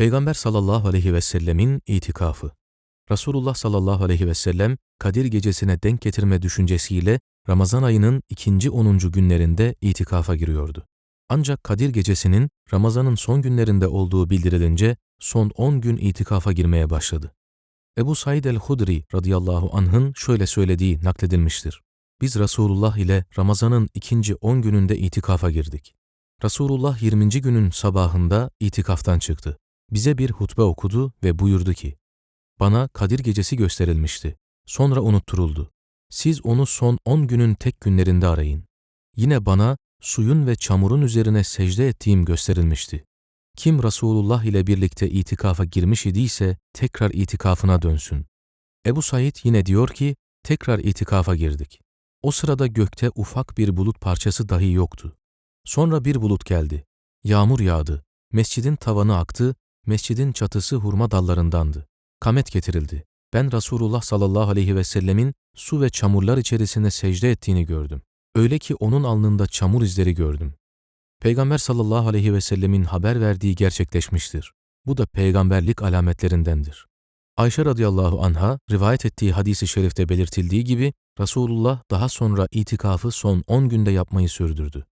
Peygamber sallallahu aleyhi ve sellemin itikafı. Resulullah sallallahu aleyhi ve sellem Kadir gecesine denk getirme düşüncesiyle Ramazan ayının ikinci onuncu günlerinde itikafa giriyordu. Ancak Kadir gecesinin Ramazan'ın son günlerinde olduğu bildirilince son 10 gün itikafa girmeye başladı. Ebu Said el-Hudri radıyallahu anh'ın şöyle söylediği nakledilmiştir. Biz Resulullah ile Ramazan'ın ikinci 10 gününde itikafa girdik. Resulullah 20. günün sabahında itikaftan çıktı. Bize bir hutbe okudu ve buyurdu ki, Bana Kadir gecesi gösterilmişti. Sonra unutturuldu. Siz onu son 10 günün tek günlerinde arayın. Yine bana suyun ve çamurun üzerine secde ettiğim gösterilmişti. Kim Resulullah ile birlikte itikafa girmiş idiyse tekrar itikafına dönsün. Ebu Said yine diyor ki, tekrar itikafa girdik. O sırada gökte ufak bir bulut parçası dahi yoktu. Sonra bir bulut geldi. Yağmur yağdı. Mescidin tavanı aktı, mescidin çatısı hurma dallarındandı. Kamet getirildi. Ben Resulullah sallallahu aleyhi ve sellemin su ve çamurlar içerisinde secde ettiğini gördüm. Öyle ki onun alnında çamur izleri gördüm. Peygamber sallallahu aleyhi ve sellemin haber verdiği gerçekleşmiştir. Bu da peygamberlik alametlerindendir. Ayşe radıyallahu anha rivayet ettiği hadisi şerifte belirtildiği gibi Resulullah daha sonra itikafı son 10 günde yapmayı sürdürdü.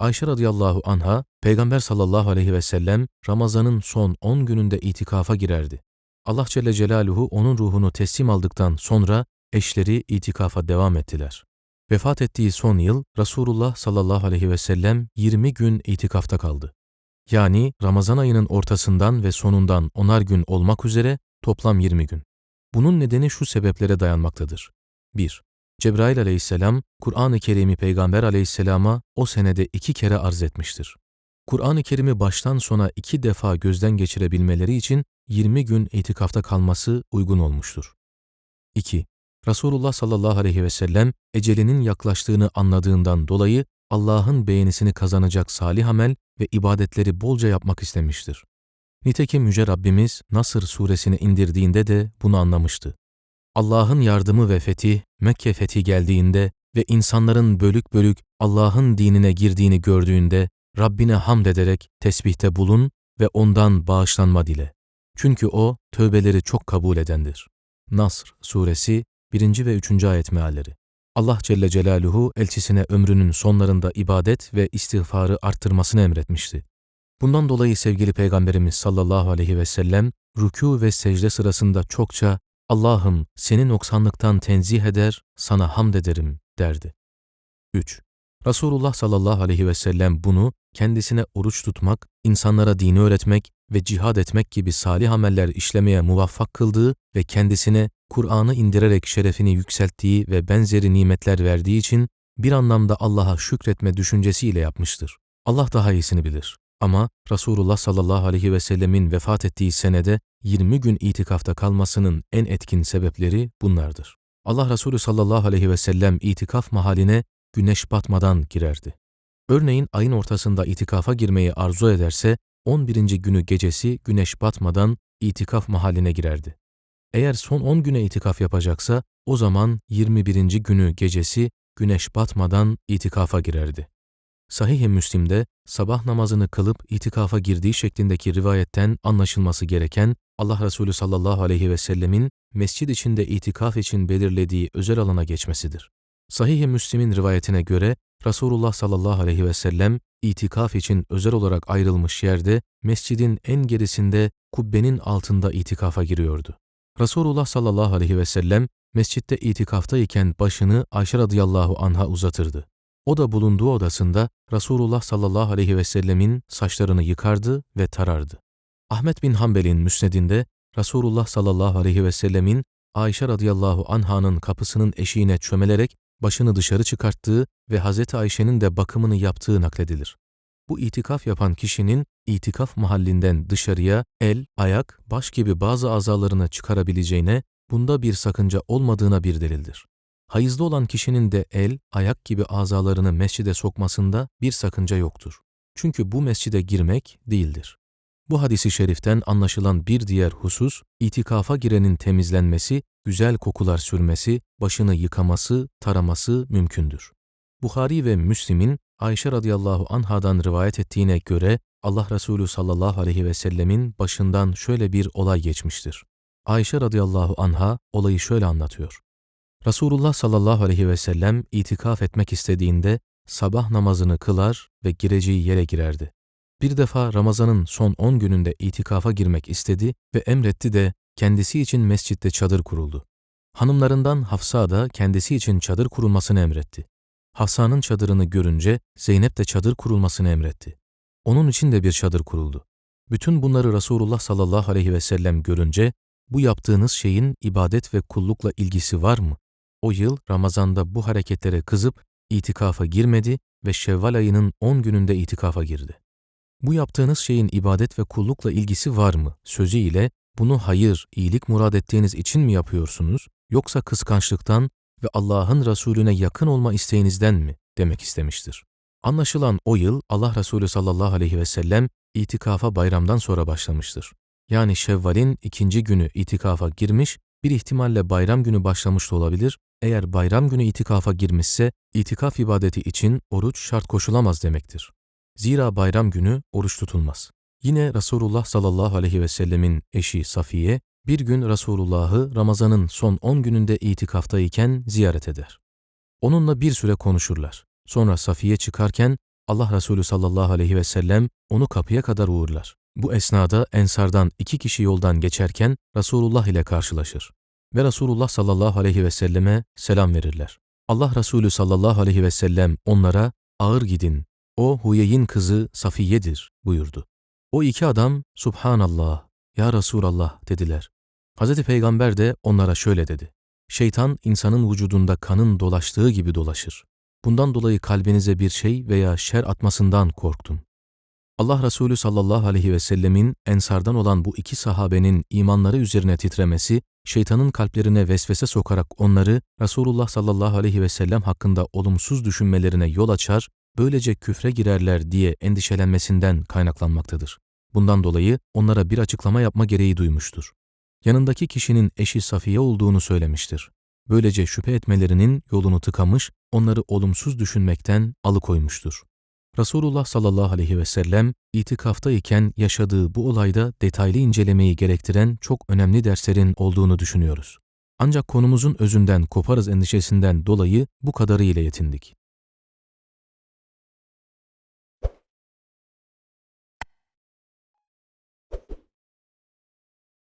Ayşe radıyallahu anha, Peygamber sallallahu aleyhi ve sellem Ramazan'ın son 10 gününde itikafa girerdi. Allah Celle Celaluhu onun ruhunu teslim aldıktan sonra eşleri itikafa devam ettiler. Vefat ettiği son yıl Resulullah sallallahu aleyhi ve sellem 20 gün itikafta kaldı. Yani Ramazan ayının ortasından ve sonundan onar gün olmak üzere toplam 20 gün. Bunun nedeni şu sebeplere dayanmaktadır. 1. Cebrail aleyhisselam, Kur'an-ı Kerim'i Peygamber aleyhisselama o senede iki kere arz etmiştir. Kur'an-ı Kerim'i baştan sona iki defa gözden geçirebilmeleri için 20 gün itikafta kalması uygun olmuştur. 2. Resulullah sallallahu aleyhi ve sellem ecelinin yaklaştığını anladığından dolayı Allah'ın beğenisini kazanacak salih amel ve ibadetleri bolca yapmak istemiştir. Nitekim Yüce Rabbimiz Nasır suresini indirdiğinde de bunu anlamıştı. Allah'ın yardımı ve fetih, Mekke fethi geldiğinde ve insanların bölük bölük Allah'ın dinine girdiğini gördüğünde Rabbine hamd ederek tesbihte bulun ve ondan bağışlanma dile. Çünkü O tövbeleri çok kabul edendir. Nasr suresi 1. ve 3. ayet mealleri. Allah Celle Celaluhu elçisine ömrünün sonlarında ibadet ve istiğfarı arttırmasını emretmişti. Bundan dolayı sevgili Peygamberimiz sallallahu aleyhi ve sellem rükû ve secde sırasında çokça Allah'ım seni noksanlıktan tenzih eder, sana hamd ederim derdi. 3. Resulullah sallallahu aleyhi ve sellem bunu kendisine oruç tutmak, insanlara dini öğretmek ve cihad etmek gibi salih ameller işlemeye muvaffak kıldığı ve kendisine Kur'an'ı indirerek şerefini yükselttiği ve benzeri nimetler verdiği için bir anlamda Allah'a şükretme düşüncesiyle yapmıştır. Allah daha iyisini bilir. Ama Resulullah sallallahu aleyhi ve sellemin vefat ettiği senede 20 gün itikafta kalmasının en etkin sebepleri bunlardır. Allah Resulü sallallahu aleyhi ve sellem itikaf mahaline güneş batmadan girerdi. Örneğin ayın ortasında itikafa girmeyi arzu ederse 11. günü gecesi güneş batmadan itikaf mahaline girerdi. Eğer son 10 güne itikaf yapacaksa o zaman 21. günü gecesi güneş batmadan itikafa girerdi. Sahih-i Müslim'de sabah namazını kılıp itikafa girdiği şeklindeki rivayetten anlaşılması gereken Allah Resulü sallallahu aleyhi ve sellemin mescid içinde itikaf için belirlediği özel alana geçmesidir. Sahih-i Müslim'in rivayetine göre Resulullah sallallahu aleyhi ve sellem itikaf için özel olarak ayrılmış yerde mescidin en gerisinde kubbenin altında itikafa giriyordu. Resulullah sallallahu aleyhi ve sellem mescitte itikaftayken başını Ayşe radıyallahu anha uzatırdı. O da bulunduğu odasında Resulullah sallallahu aleyhi ve sellemin saçlarını yıkardı ve tarardı. Ahmet bin Hanbel'in müsnedinde Resulullah sallallahu aleyhi ve sellemin Ayşe radıyallahu anhanın kapısının eşiğine çömelerek başını dışarı çıkarttığı ve Hazreti Ayşe'nin de bakımını yaptığı nakledilir. Bu itikaf yapan kişinin itikaf mahallinden dışarıya el, ayak, baş gibi bazı azalarını çıkarabileceğine, bunda bir sakınca olmadığına bir delildir. Hayızlı olan kişinin de el, ayak gibi azalarını mescide sokmasında bir sakınca yoktur. Çünkü bu mescide girmek değildir. Bu hadisi şeriften anlaşılan bir diğer husus, itikafa girenin temizlenmesi, güzel kokular sürmesi, başını yıkaması, taraması mümkündür. Bukhari ve Müslim'in Ayşe radıyallahu anhadan rivayet ettiğine göre Allah Resulü sallallahu aleyhi ve sellemin başından şöyle bir olay geçmiştir. Ayşe radıyallahu anha olayı şöyle anlatıyor. Resulullah sallallahu aleyhi ve sellem itikaf etmek istediğinde sabah namazını kılar ve gireceği yere girerdi. Bir defa Ramazan'ın son 10 gününde itikafa girmek istedi ve emretti de kendisi için mescitte çadır kuruldu. Hanımlarından Hafsa da kendisi için çadır kurulmasını emretti. Hafsa'nın çadırını görünce Zeynep de çadır kurulmasını emretti. Onun için de bir çadır kuruldu. Bütün bunları Resulullah sallallahu aleyhi ve sellem görünce bu yaptığınız şeyin ibadet ve kullukla ilgisi var mı? O yıl Ramazan'da bu hareketlere kızıp itikafa girmedi ve Şevval ayının 10 gününde itikafa girdi. Bu yaptığınız şeyin ibadet ve kullukla ilgisi var mı? Sözüyle bunu hayır, iyilik murad ettiğiniz için mi yapıyorsunuz yoksa kıskançlıktan ve Allah'ın Resulüne yakın olma isteğinizden mi demek istemiştir. Anlaşılan o yıl Allah Resulü sallallahu aleyhi ve sellem itikafa bayramdan sonra başlamıştır. Yani Şevval'in ikinci günü itikafa girmiş, bir ihtimalle bayram günü başlamış da olabilir. Eğer bayram günü itikafa girmişse itikaf ibadeti için oruç şart koşulamaz demektir. Zira bayram günü oruç tutulmaz. Yine Resulullah sallallahu aleyhi ve sellemin eşi Safiye bir gün Resulullah'ı Ramazan'ın son 10 gününde itikaftayken ziyaret eder. Onunla bir süre konuşurlar. Sonra Safiye çıkarken Allah Resulü sallallahu aleyhi ve sellem onu kapıya kadar uğurlar. Bu esnada Ensardan iki kişi yoldan geçerken Resulullah ile karşılaşır. Ve Resulullah sallallahu aleyhi ve selleme selam verirler. Allah Resulü sallallahu aleyhi ve sellem onlara ağır gidin, o Huyey'in kızı Safiye'dir buyurdu. O iki adam Subhanallah, Ya Resulallah dediler. Hz. Peygamber de onlara şöyle dedi. Şeytan insanın vücudunda kanın dolaştığı gibi dolaşır. Bundan dolayı kalbinize bir şey veya şer atmasından korktum. Allah Resulü sallallahu aleyhi ve sellemin ensardan olan bu iki sahabenin imanları üzerine titremesi, şeytanın kalplerine vesvese sokarak onları Resulullah sallallahu aleyhi ve sellem hakkında olumsuz düşünmelerine yol açar, böylece küfre girerler diye endişelenmesinden kaynaklanmaktadır. Bundan dolayı onlara bir açıklama yapma gereği duymuştur. Yanındaki kişinin eşi Safiye olduğunu söylemiştir. Böylece şüphe etmelerinin yolunu tıkamış, onları olumsuz düşünmekten alıkoymuştur. Resulullah sallallahu aleyhi ve sellem itikaftayken yaşadığı bu olayda detaylı incelemeyi gerektiren çok önemli derslerin olduğunu düşünüyoruz. Ancak konumuzun özünden koparız endişesinden dolayı bu kadarı ile yetindik.